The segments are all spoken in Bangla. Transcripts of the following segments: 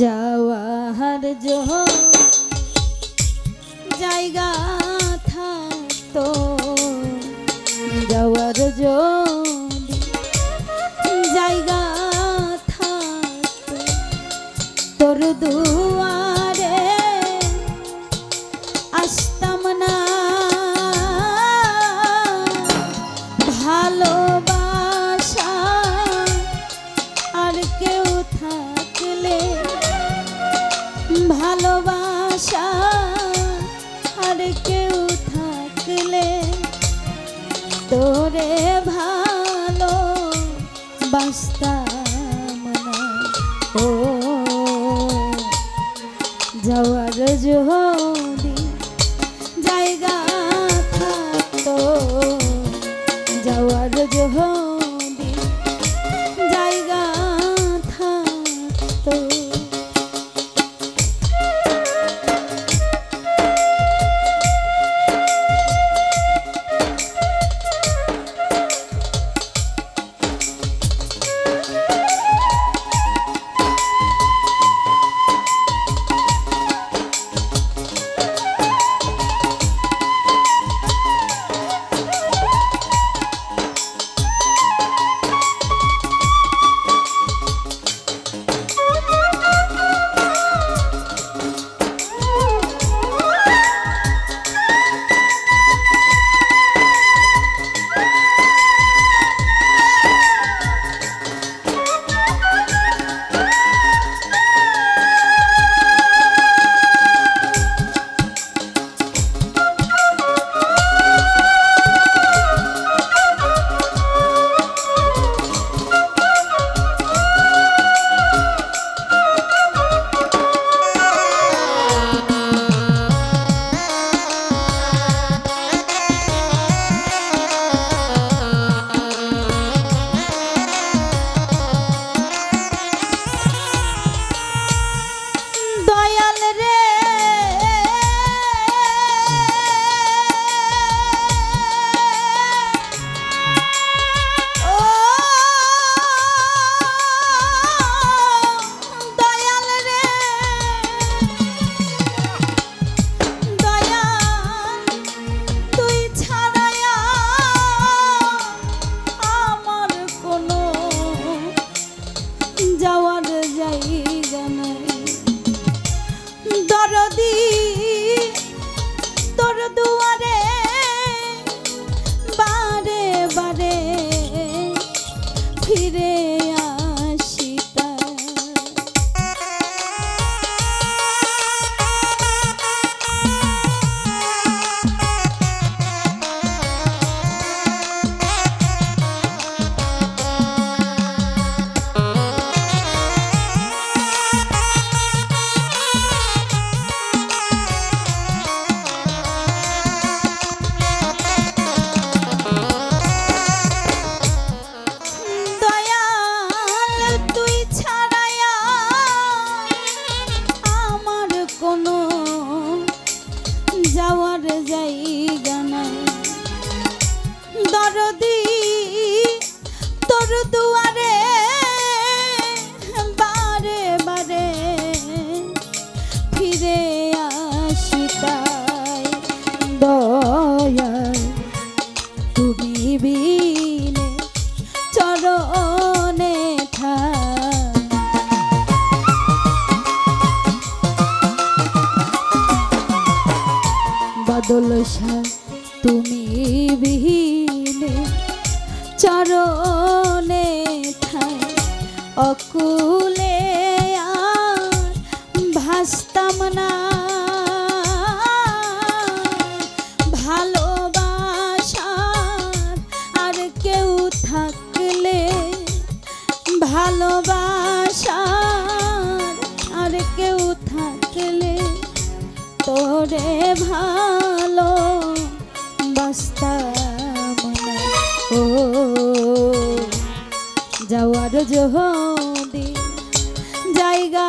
যাওয়ার জন্য জায়গা ও যাওয়ার যদি জায়গা থাকতো যাওয়ার যদি ফিরে দোলসা তুমি বিহীনে চরণে ঠাই অকুল যাওয়ার যদি জায়গা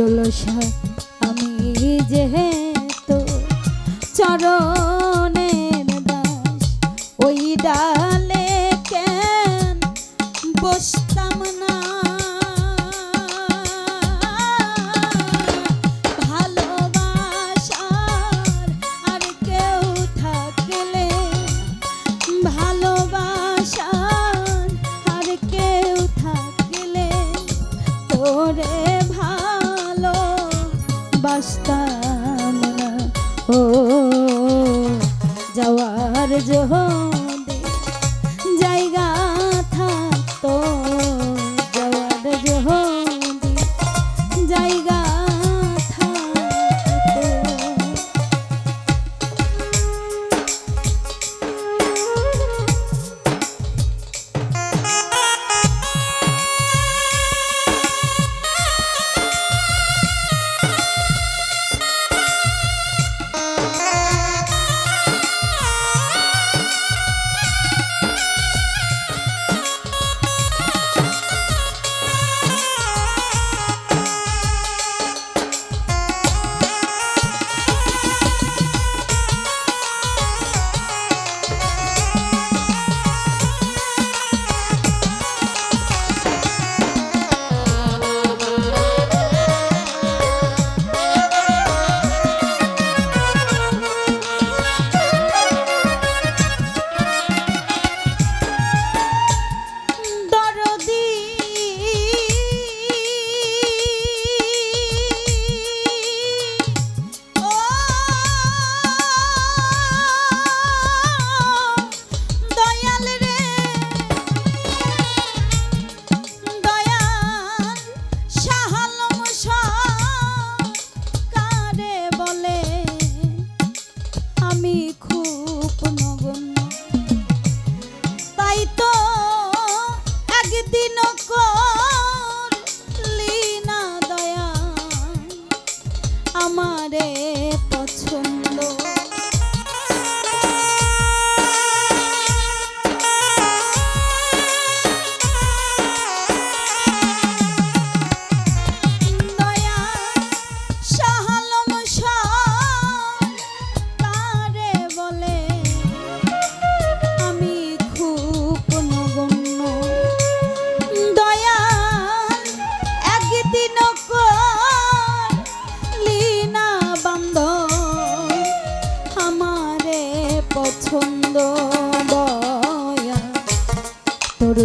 দোলসা আমি যেহেতু তো চরণের দাস ওই দাস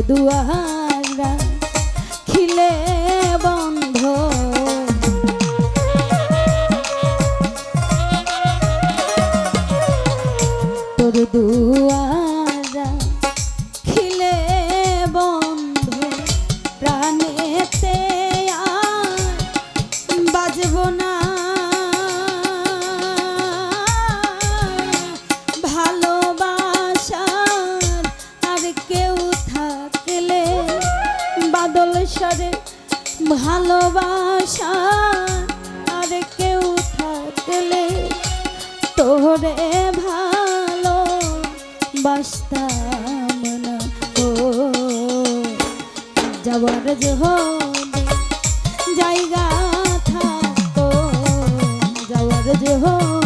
দুয়াহা বাসতাম যাওয়ার জায়গা থাকো যাওয়ার জহনে